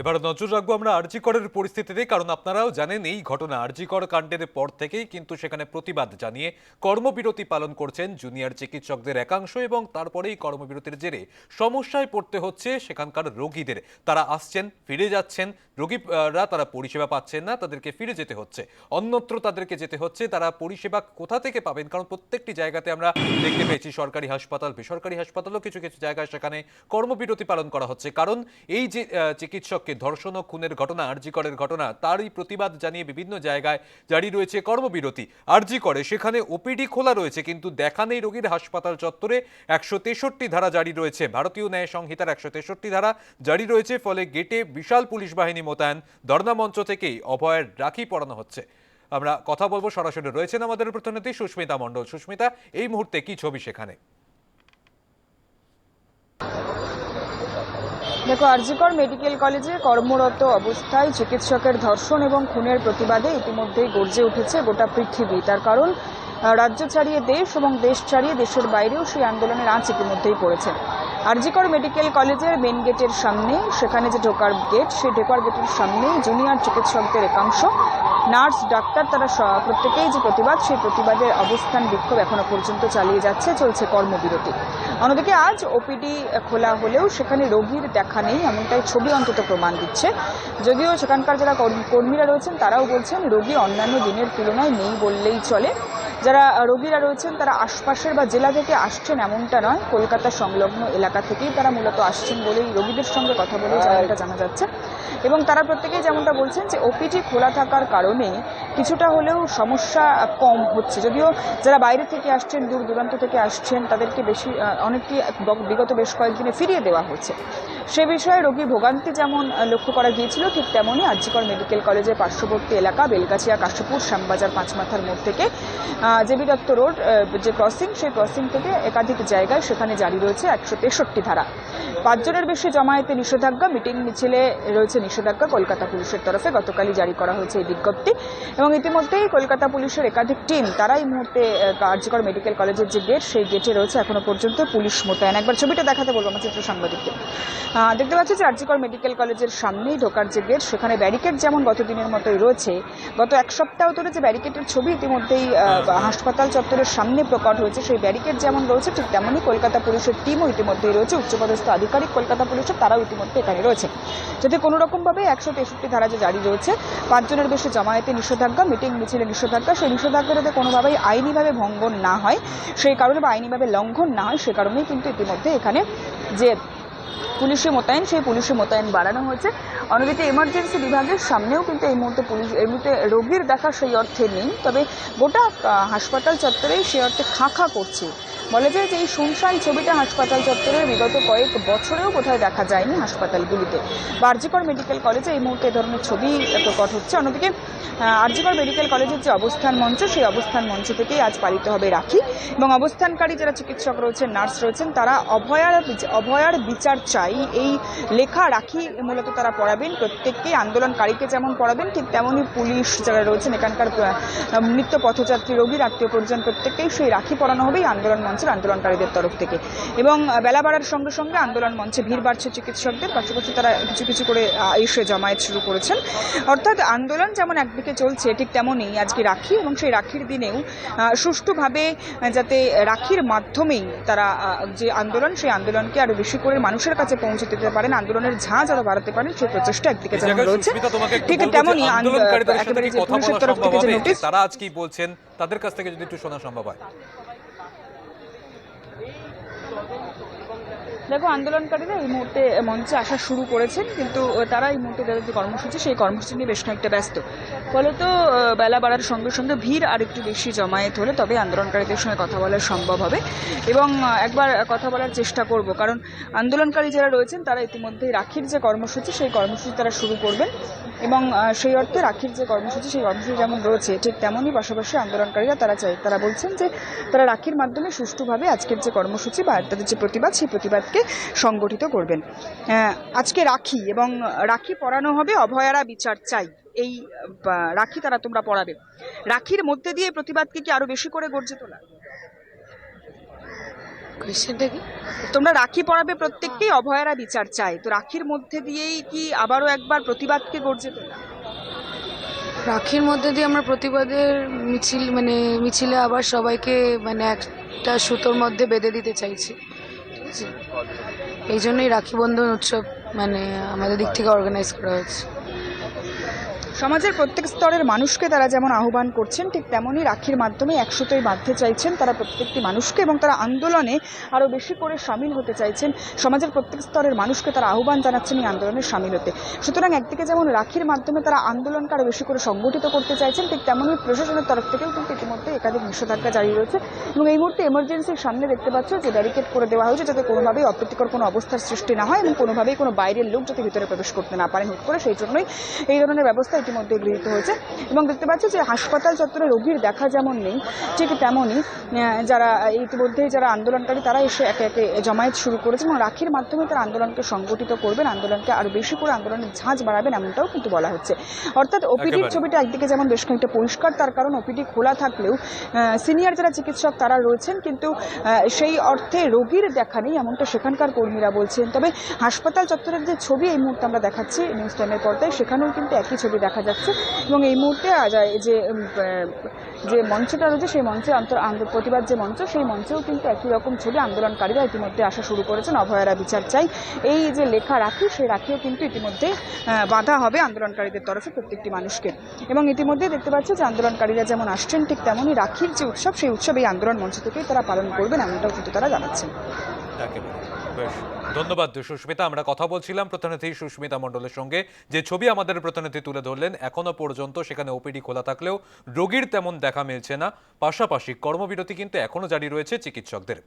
এবার নজর রাখব আমরা আরজিকরের পরিস্থিতিতে কারণ আপনারাও জানেন এই ঘটনা। আরজিকর কাণ্ডের পর থেকেই কিন্তু সেখানে প্রতিবাদ জানিয়ে কর্মবিরতি পালন করছেন জুনিয়র চিকিৎসকদের একাংশ এবং তারপরেই কর্মবিরতির জেরে সমস্যায় পড়তে হচ্ছে সেখানকার রোগীদের। তারা আসছেন ফিরে যাচ্ছেন রোগীরা তারা পরিষেবা পাচ্ছেন না তাদেরকে ফিরে যেতে হচ্ছে। অন্যত্র তাদেরকে যেতে হচ্ছে তারা পরিষেবা কোথা থেকে পাবেন? কারণ প্রত্যেকটি জায়গাতে আমরা দেখতে পেয়েছি সরকারি হাসপাতাল বেসরকারি হাসপাতালও কিছু কিছু জায়গায় সেখানে কর্মবিরতি পালন করা হচ্ছে। কারণ এই যে আহ, চিকিৎসককে ধর্ষণ ও খুনের ঘটনা আরজিকরের ঘটনা, তারই প্রতিবাদ জানিয়ে বিভিন্ন জায়গায় জারি রয়েছে কর্মবিরতি। আরজি করে, সেখানে ওপিডি খোলা রয়েছে, কিন্তু দেখা নেই রোগীর হাসপাতাল চত্বরে। একশো তেষট্টি ধারা জারি রয়েছে, ভারতীয় ন্যায় সংহিতার একশো তেষট্টি ধারা জারি রয়েছে, ফলে গেটে বিশাল পুলিশ বাহিনী মোতায়েন। ধর্ণা মঞ্চ থেকেই অভয়ের রাখি পরানো হচ্ছে। আমরা কথা বলব, সরাসরি রয়েছেন আমাদের প্রতিনিধি সুস্মিতা মণ্ডল। সুস্মিতা, এই মুহূর্তে কি ছবি সেখানে? দেখো, আরজিকর মেডিকেল কলেজে কর্মরত অবস্থায় চিকিৎসকের ধর্ষণ এবং খুনের প্রতিবাদে ইতিমধ্যেই গর্জে উঠেছে গোটা পৃথিবী। তার কারণ রাজ্য ছাড়িয়ে দেশ এবং দেশ ছাড়িয়ে দেশের বাইরেও সেই আন্দোলনের আঁচ ইতিমধ্যেই পড়েছে। আরজিকর মেডিকেল কলেজের মেন গেটের সামনে, সেখানে যে ঢোকার গেট, সেই ঢোকার গেটের সামনে জুনিয়র চিকিৎসকদের একাংশ। নার্স, ডাক্তার, তারা প্রত্যেকেই যে প্রতিবাদ, সেই প্রতিবাদের অবস্থান বিক্ষোভ এখনও পর্যন্ত চালিয়ে যাচ্ছে, চলছে কর্মবিরতি। অন্যদিকে আজ ওপিডি খোলা হলেও সেখানে রোগীর দেখা নেই, এমনটাই ছবি অন্তত প্রমাণ দিচ্ছে। যদিও সেখানকার যারা কর্ম- কর্মীরা রয়েছেন, তারাও বলছেন রোগী অন্যান্য দিনের তুলনায় নেই বললেই চলে। যারা রোগীরা রয়েছেন, তারা আশপাশের বা জেলা থেকে আসছেন এমনটা নয়, কলকাতা সংলগ্ন এলাকা থেকেই তারা মূলত আসছেন বলেই রোগীদের সঙ্গে কথা বলে যেমনটা জানা যাচ্ছে। এবং তারা প্রত্যেকেই যেমনটা বলছেন যে ওপিটি খোলা থাকার কারণে কিছুটা হলেও সমস্যা কম হচ্ছে। যদিও যারা বাইরে থেকে আসছেন, দূর দূরান্ত থেকে আসছেন, তাদেরকে বেশি অনেকটি বিগত বেশ কয়েকদিনে ফিরিয়ে দেওয়া হচ্ছে সে বিষয়ে রোগী ভোগান্তি যেমন লক্ষ্য করা গিয়েছিল, ঠিক তেমনই আরজিকর মেডিকেল কলেজের পার্শ্ববর্তী এলাকা বেলগাছিয়া কাশীপুর শ্যামবাজার পাঁচমাথার মোড় থেকে জেবি দত্ত রোড যে ক্রসিং সেই ক্রসিং থেকে একাধিক জায়গায় সেখানে জারি রয়েছে একশো তেষট্টি ধারা। পাঁচজনের বেশি জমায়েতে নিষেধাজ্ঞা, মিটিং মিছিলে রয়েছে নিষেধাজ্ঞা কলকাতা পুলিশের তরফে, গতকালই জারি করা হয়েছে এই বিজ্ঞপ্তি। এবং ইতিমধ্যেই কলকাতা পুলিশের একাধিক টিম, তারা এই মুহূর্তে কার্যকর মেডিকেল কলেজের যে গেট, সেই গেটে রয়েছে এখনও পর্যন্ত পুলিশ মোতায়েন। একবার ছবিটা দেখাতে বলব আমার চিত্র সাংবাদিককে। দেখতে পাচ্ছি যে আরজিকর মেডিকেল কলেজের সামনেই ঢোকার যে গেট, সেখানে ব্যারিকেড যেমন গত দিনের মতোই রয়েছে, গত এক সপ্তাহ ধরে যে ব্যারিকেডের ছবি ইতিমধ্যেই হাসপাতাল চত্বরের সামনে প্রকট হয়েছে, সেই ব্যারিকেড যেমন রয়েছে, ঠিক তেমনই কলকাতা পুলিশের টিমও ইতিমধ্যেই রয়েছে। উচ্চপদস্থ আধিকারিক কলকাতা পুলিশের তারাও ইতিমধ্যে এখানে রয়েছে। যদি কোনো রকমভাবে একশো তেষট্টি ধারা যে জারি রয়েছে, পাঁচজনের বেশি জমায়েতে নিষেধাজ্ঞা, মিটিং মিছিলে নিষেধাজ্ঞা, সেই নিষেধাজ্ঞা যাতে কোনোভাবেই আইনিভাবে ভঙ্গন না হয়, সেই কারণে বা আইনিভাবে লঙ্ঘন না হয় সে কারণেই কিন্তু ইতিমধ্যে এখানে যে পুলিশি মোতায়েন সেই পুলিশে মোতায়েন বাড়ানো হয়েছে। অন্যদিকে এমার্জেন্সি বিভাগের সামনেও কিন্তু এই মুহূর্তে পুলিশ এই মুহূর্তে রোগীর দেখা সেই অর্থে নেই। তবে গোটা হাসপাতাল চত্বরেই সেই অর্থে খাঁ খাঁ করছে। বলা যায় যে এই শুনশান ছবিটা হাসপাতাল চত্বরে বিগত কয়েক বছরেও কোথায় দেখা যায়নি হাসপাতালগুলিতে। বার্জিকর মেডিকেল কলেজে এই মুহূর্তে ধরনের ছবি প্রকট হচ্ছে। অন্যদিকে আহ, মেডিকেল কলেজের যে অবস্থান মঞ্চ সেই অবস্থান মঞ্চ থেকেই আজ পালিত হবে রাখি। এবং অবস্থানকারী যারা চিকিৎসক রয়েছেন নার্স রয়েছেন তারা অভয়ার অভয়ার বিচার চাই। এই লেখা রাখি মূলত তারা পড়াবেন। প্রত্যেককেই আন্দোলনকারীকে যেমন পড়াবেন, ঠিক তেমনই পুলিশ যারা রয়েছেন, এখানকার নিত্য পথযাত্রী রোগীর আত্মীয় পরিজন, প্রত্যেককেই সেই রাখি পড়ানো হবে আন্দোলন মঞ্চের আন্দোলনকারীদের তরফ থেকে। এবং বেলা বাড়ার সঙ্গে সঙ্গে আন্দোলন মঞ্চে ভিড় বাড়ছে চিকিৎসকদের। পাশাপাশি তারা কিছু কিছু করে এসে জমায়েত শুরু করেছেন। অর্থাৎ আন্দোলন যেমন একদিকে চলছে, ঠিক তেমনই আজকে রাখি এবং সেই রাখির দিনেও সুষ্ঠুভাবে যাতে রাখির মাধ্যমেই তারা যে আন্দোলন, সেই আন্দোলনকে আরও বেশি করে মানুষের কাছে পৌঁছে দিতে পারেন আন্দোলনের ঝাঁজ আরও বাড়াতে পারেন সেই প্রচেষ্টা একদিকে যেমন রয়েছে। ঠিক তেমনই আন্দোলনকারীদের সাথে কথা বলা সম্ভব হবে? তারা আজ কি বলছেন? তাদের কাছ থেকে যদি একটু শোনা সম্ভব হয়। দেখো, আন্দোলনকারীরা এই মুহূর্তে মঞ্চে আসা শুরু করেছেন, কিন্তু তারা এই মুহূর্তে তাদের যে কর্মসূচি, সেই কর্মসূচি নিয়ে বেশ খানিকটা ব্যস্ত। ফলত বেলা বাড়ার সঙ্গে সঙ্গে ভিড় আর একটু বেশি জমায়েত হলে তবে আন্দোলনকারীদের সঙ্গে কথা বলা সম্ভব হবে। এবং একবার কথা বলার চেষ্টা করব, কারণ আন্দোলনকারী যারা রয়েছেন, তারা ইতিমধ্যে রাখির যে কর্মসূচি, সেই কর্মসূচি তারা শুরু করবেন। এবং সেই অর্থে রাখির যে কর্মসূচি, সেই কর্মসূচি যেমন রয়েছে, ঠিক তেমনই পাশাপাশি আন্দোলনকারীরা তারা চাই তারা বলছেন যে, তারা রাখির মাধ্যমে সুষ্ঠুভাবে আজকের যে কর্মসূচি বা তাদের যে প্রতিবাদ, সেই প্রতিবাদকে সংগঠিত করবেন। আজকে রাখি এবং রাখি পরানো হবে অভয়ারা বিচার চাই। এই রাখি তারা তোমরা পড়াবে। রাখির মধ্যে দিয়ে প্রতিবাদকে কি আরও বেশি করে গর্জে তোলা? তোমরা রাখি পড়াবে প্রত্যেককেই অভয়ারা বিচার চাই। তো রাখির মধ্যে দিয়েই কি আবারও একবার প্রতিবাদকে গর্জে তোলা? রাখির মধ্যে দিয়ে আমরা প্রতিবাদের মিছিল মানে মিছিলে আবার সবাইকে মানে একটা সুতোর মধ্যে বেঁধে দিতে চাইছি। এই জন্যই রাখি বন্ধন উৎসব মানে আমাদের দিক থেকে অর্গানাইজ করা হয়েছে। সমাজের প্রত্যেক স্তরের মানুষকে তারা যেমন আহ্বান করছেন, ঠিক তেমনই রাখির মাধ্যমে একসাথেই বাঁধতে চাইছেন তারা প্রত্যেকটি মানুষকে এবং তারা আন্দোলনে আরও বেশি করে সামিল হতে চাইছেন। সমাজের প্রত্যেক স্তরের মানুষকে তারা আহ্বান জানাচ্ছেন এই আন্দোলনে সামিল হতে। সুতরাং একদিকে যেমন রাখির মাধ্যমে তারা আন্দোলনকে আরও বেশি করে সংগঠিত করতে চাইছেন, ঠিক তেমনই প্রশাসনের তরফ থেকেও কিন্তু ইতিমধ্যে একাধিক নিষেধাজ্ঞা জারি রয়েছে এবং এই মুহূর্তে এমার্জেন্সির সামনে দেখতে পাচ্ছ যে ব্যারিকেড করে দেওয়া হয়েছে যাতে কোনোভাবেই অপ্রীতিকর কোনো অবস্থার সৃষ্টি না হয় এবং কোনোভাবেই কোনো বাইরের লোক যাতে ভিতরে প্রবেশ করতে না পারেন হুট করে। সেই জন্যই এই ধরনের ব্যবস্থা ইতিমধ্যে গৃহীত হয়েছে। এবং দেখতে পাচ্ছি যে হাসপাতাল চত্বরে রোগীর দেখা যেমন নেই ঠিক তেমনই যারা ইতিমধ্যেই যারা আন্দোলনকারী তারা এসে একে একে জমায়েত শুরু করেছে এবং রাখির মাধ্যমে তারা আন্দোলনকে সংগঠিত করবেন আন্দোলনকে আরও বেশি করে আন্দোলনের ঝাঁজ বাড়াবেন এমনটাও কিন্তু বলা হচ্ছে। অর্থাৎ ওপিডির। ছবিটা একদিকে যেমন বেশ খানিকটা পরিষ্কার তার কারণ ওপিডি খোলা থাকলেও সিনিয়র যারা চিকিৎসক তারা রয়েছেন কিন্তু সেই অর্থে রোগীর দেখা নেই এমনটা সেখানকার কর্মীরা বলছেন। তবে হাসপাতাল চত্বরের যে ছবি এই মুহূর্তে আমরা দেখাচ্ছি নিউজ টাইমের পর্দায় সেখানেও কিন্তু একই ছবি দেখা যাচ্ছে। এবং এই মুহূর্তে যে যে মঞ্চটা রয়েছে, সেই মঞ্চে আন্তর প্রতিবাদ যে মঞ্চ, সেই মঞ্চেও কিন্তু একই রকম ছবি আন্দোলনকারীরা ইতিমধ্যে আসা শুরু করেছেন। অভয়ারা বিচার চাই। এই যে লেখা রাখি, সেই রাখিও কিন্তু ইতিমধ্যে বাঁধা হবে আন্দোলনকারীদের তরফে প্রত্যেকটি মানুষকে। এবং ইতিমধ্যে দেখতে পাচ্ছি যে আন্দোলনকারীরা যেমন আসছেন, ঠিক তেমনই রাখির যে উৎসব, সেই উৎসব এই আন্দোলন মঞ্চ থেকেই তারা পালন করবেন, এমনটাও কিন্তু তারা জানাচ্ছেন। ধন্যবাদ। সুস্মিতা, আমরা কথা বলছিলাম প্রতিনিধি সুস্মিতা মণ্ডলের সঙ্গে। যে ছবি আমাদের প্রতিনিধি তুলে ধরলেন, এখনও পর্যন্ত সেখানে ওপিডি খোলা থাকলেও রোগীর তেমন দেখা মিলছে না। পাশাপাশি কর্মবিরতি কিন্তু এখনও জারি রয়েছে চিকিৎসকদের।